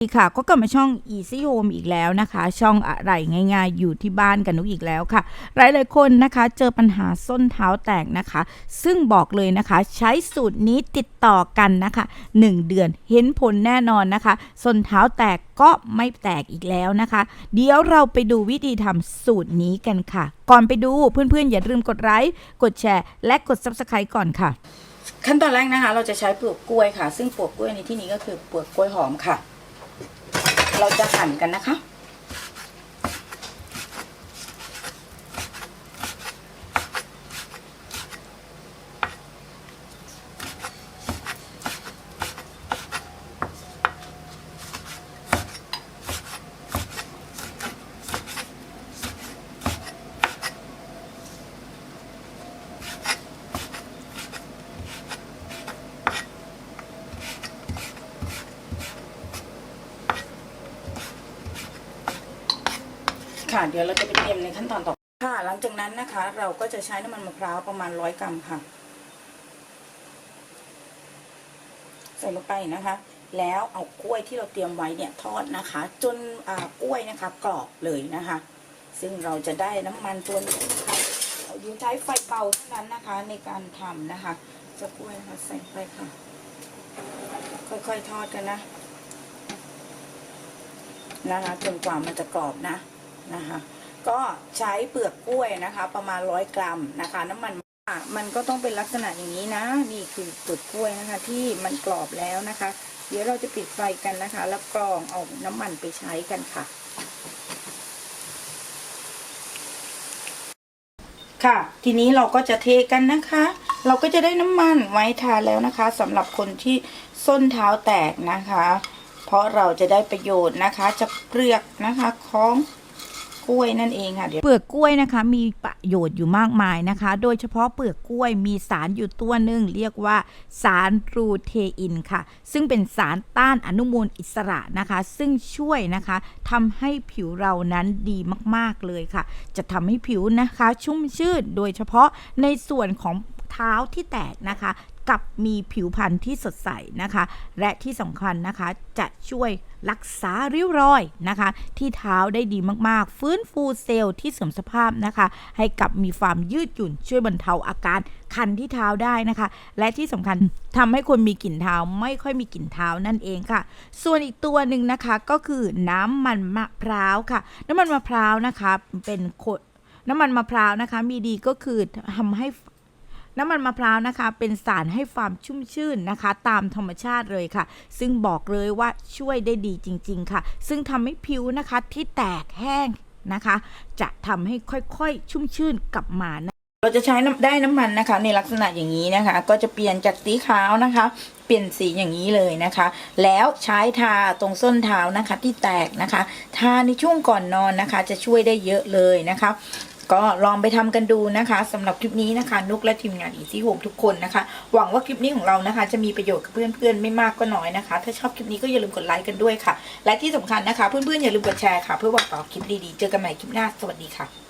สวัสดีค่ะก็กลับมาช่อง Easy Home อีกแล้วนะคะ ช่องอะไรง่ายๆ อยู่ที่บ้านกันนุกอีกแล้วค่ะ หลายๆคนนะคะ เจอปัญหาส้นเท้าแตกนะคะ ซึ่งบอกเลยนะคะ ใช้สูตรนี้ติดต่อกันนะคะ 1 เดือนเห็นผลแน่นอนนะคะ ส้นเท้าแตกก็ไม่แตกอีกแล้วนะคะ เดี๋ยวเราไปดูวิธีทำสูตรนี้กันค่ะ ก่อนไปดูเพื่อนๆ อย่าลืมกดไลค์กดแชร์ และกด Subscribe ก่อนค่ะ ขั้นตอนแรกนะคะ เราจะใช้เปลือกกล้วยค่ะ ซึ่งเปลือกกล้วยในที่นี้ก็คือเปลือกกล้วยหอมค่ะ เราจะหั่นกันนะคะ ค่ะ เดี๋ยวเราจะไปเตรียมในขั้นตอนต่อค่ะ หลังจากนั้นนะคะ เราก็จะใช้น้ำมันมะพร้าวประมาณร้อยกรัมค่ะ ใส่ลงไปนะคะ แล้วเอากล้วยที่เราเตรียมไว้เนี่ยทอดนะคะ จนอ่ากล้วยนะคะกรอบเลยนะคะ ซึ่งเราจะได้น้ำมันตัวนี้ค่ะเราใช้ไฟเบาเท่านั้นนะคะ ในการทำนะคะจะกล้วยนะคะใส่ไปค่ะ ค่อยๆทอดกันนะนะคะจนกว่ามันจะกรอบนะ นะคะก็ใช้เปลือกกล้วยนะคะ ประมาณร้อยกรัมนะคะ น้ำมันอะมันก็ต้องเป็นลักษณะอย่างนี้นะ นี่คือเปลือกกล้วยนะคะ ที่มันกรอบแล้วนะคะ เดี๋ยวเราจะปิดไฟกันนะคะ แล้วกรองเอาน้ำมันไปใช้กันค่ะ ค่ะ ทีนี้เราก็จะเทกันนะคะ เราก็จะได้น้ำมันไว้ทานแล้วนะคะสำหรับคนที่ส้นเท้าแตกนะคะ เพราะเราจะได้ประโยชน์นะคะจากเปลือกนะคะของ กล้วยนั่นเองค่ะเดี๋ยวเปลือกกล้วยนะคะมีประโยชน์อยู่มากมายนะคะ โดยเฉพาะเปลือกกล้วยมีสารอยู่ตัวหนึ่งเรียกว่าสารรูเทอินค่ะ ซึ่งเป็นสารต้านอนุมูลอิสระนะคะ ซึ่งช่วยนะคะทำให้ผิวเรานั้นดีมาก ๆ เลยค่ะ จะทำให้ผิวนะคะ ชุ่มชื่นโดยเฉพาะในส่วนของ เท้าที่แตกนะคะ กับมีผิวพรรณที่สดใสนะคะ และที่สำคัญนะคะจะช่วยรักษาริ้วรอยนะคะ ที่เท้าได้ดีมากๆ ฟื้นฟูเซลล์ที่เสื่อมสภาพนะคะ ให้กลับมีความยืดหยุ่นช่วยบรรเทาอาการคันที่เท้าได้นะคะ และที่สำคัญทำให้คนมีกลิ่นเท้าไม่ค่อยมีกลิ่นเท้านั่นเองค่ะ ส่วนอีกตัวหนึ่งนะคะก็คือน้ำมันมะพร้าวค่ะ น้ำมันมะพร้าวนะคะเป็นน้ำมันมะพร้าวนะคะ มีดีก็คือทำให้ น้ำมันมะพร้าวนะคะ เป็นสารให้ความชุ่มชื่นนะคะ ตามธรรมชาติเลยค่ะ ซึ่งบอกเลยว่าช่วยได้ดีจริง ๆ ค่ะ ซึ่งทำให้ผิวนะคะที่แตกแห้งนะคะ จะทำให้ค่อยๆ ชุ่มชื่นกลับมานะเราจะใช้น้ำได้น้ำมันนะคะ ในลักษณะอย่างนี้นะคะ ก็จะเปลี่ยนจากสีขาวนะคะ เปลี่ยนสีอย่างนี้เลยนะคะ แล้วใช้ทาตรงส้นเท้านะคะที่แตกนะคะ ทาในช่วงก่อนนอนนะคะ จะช่วยได้เยอะเลยนะคะ ก็ลองไปทำกันดูนะคะสำหรับคลิปนี้นะคะ นุกและทีมงานอีซี่โฮมทุกคนนะคะ หวังว่าคลิปนี้ของเรานะคะ จะมีประโยชน์กับเพื่อนๆไม่มากก็น้อยนะคะ ถ้าชอบคลิปนี้ก็อย่าลืมกดไลค์กันด้วยค่ะ และที่สำคัญนะคะ เพื่อนๆอย่าลืมกดแชร์ค่ะ เพื่อบอกต่อคลิปดีๆ เจอกันใหม่คลิปหน้า สวัสดีค่ะ